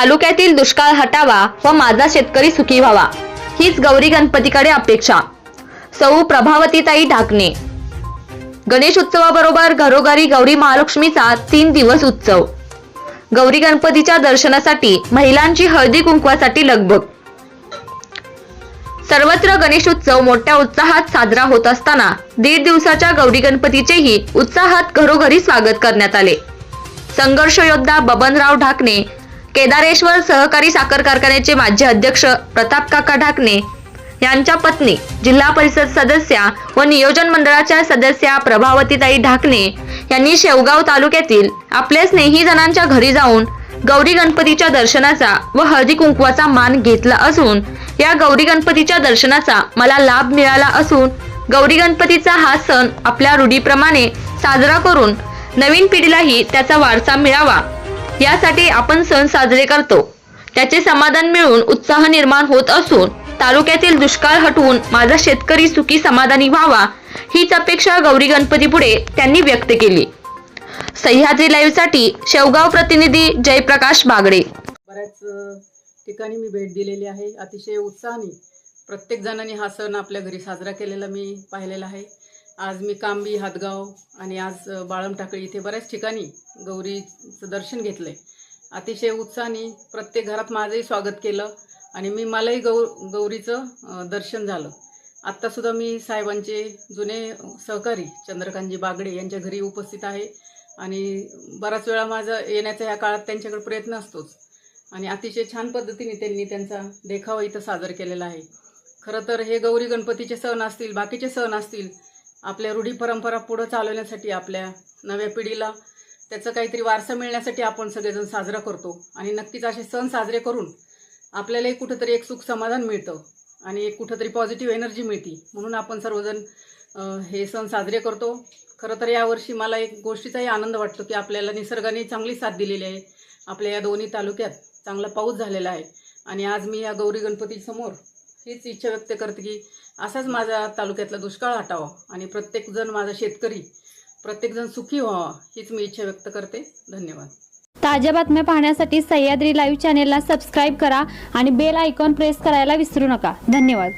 तालुक्यातील दुष्काळ हटावा व माझा शेतकरी सुखी व्हावा हीच गौरी गणपतीकडे अपेक्षा. सौ प्रभावतीताई ढाकणे. गणेश उत्सवाबरोबर घरोघरी गौरी महालक्ष्मीचा तीन दिवस उत्सव. गौरी गणपतीच्या दर्शनासाठी महिलांची हळदी कुंकवासाठी लगबग. सर्वत्र गणेशोत्सव मोठ्या उत्साहात साजरा होत असताना दीड दिवसाच्या गौरी गणपतीचेही उत्साहात घरोघरी स्वागत करण्यात आले. संघर्ष योद्धा बबनराव ढाकणे केदारेश्वर सहकारी साखर कारखान्याचे माजी अध्यक्ष प्रताप काका ढाकणे यांच्या पत्नी जिल्हा परिषद सदस्या व नियोजन मंडळाच्या सदस्या प्रभावतीताई ढाकणे यांनी शेवगाव तालुक्यातील आपल्या स्नेहीजनांच्या घरी जाऊन गौरी गणपतीच्या दर्शनाचा व हळदी कुंकवाचा मान घेतला असून या गौरी गणपतीच्या दर्शनाचा मला लाभ मिळाला असून गौरी गणपतीचा हा सण आपल्या रूढीप्रमाणे साजरा करून नवीन पिढीलाही त्याचा वारसा मिळावा. यासाठी आपण सण साजरे करतो. त्याचे समाधान मिळून उत्साह निर्माण होत असून तालुक्यातील दुष्काळ हटवून माझा शेतकरी सुखी समाधानी व्हावा हीच अपेक्षा गौरी गणपती पुढे त्यांनी व्यक्त केली. सह्याद्री लाईव्हसाठी शेवगाव प्रतिनिधी जयप्रकाश बागडे. बऱ्याच ठिकाणी मी भेट दिलेली आहे. अतिशय उत्साहाने प्रत्येक जणांनी हा सण आपल्या घरी साजरा केलेला मी पाहिलेला आहे. आज मी कांबी हातगाव आणि आज बाळमटाकळी इथे बऱ्याच ठिकाणी गौरीचं दर्शन घेतलं आहे अतिशय उत्साहाने प्रत्येक घरात माझंही स्वागत केलं आणि मी मलाही गौ गौरीचं दर्शन झालं. आत्तासुद्धा मी साहेबांचे जुने सहकारी चंद्रकांतजी बागडे यांच्या घरी उपस्थित आहे आणि बराच वेळा माझं येण्याचा ह्या काळात त्यांच्याकडे प्रयत्न असतोच. आणि अतिशय छान पद्धतीने त्यांनी त्यांचा देखावा इथं सादर केलेला आहे. खरं तर हे गौरी गणपतीचे सण असतील बाकीचे सण असतील आपल्या रूढी परंपरा पुढं चालवण्यासाठी आपल्या नव्या पिढीला त्याचं काहीतरी वारसा मिळण्यासाठी आपण सगळेजण साजरा करतो. आणि नक्कीच असे सण साजरे करून आपल्यालाही कुठंतरी एक सुख समाधान मिळतं आणि एक कुठंतरी पॉझिटिव्ह एनर्जी मिळते. म्हणून आपण सर्वजण हे सण साजरे करतो. खरं तर यावर्षी मला एक गोष्टीचाही आनंद वाटतो की आपल्याला निसर्गाने चांगली साथ दिलेली आहे. आपल्या या दोन्ही तालुक्यात चांगला पाऊस झालेला आहे. आणि आज मी या गौरी गणपतीसमोर हीच इच्छा व्यक्त करते की असाच माझा तालुक्यातला दुष्काळ हटावा आणि प्रत्येकजण माझा शेतकरी प्रत्येकजण सुखी व्हावा हीच मी इच्छा व्यक्त करते. धन्यवाद. ताज्या बातम्या पाहण्यासाठी सह्याद्री लाईव्ह चॅनेलला सबस्क्राईब करा आणि बेल आयकॉन प्रेस करायला विसरू नका. धन्यवाद.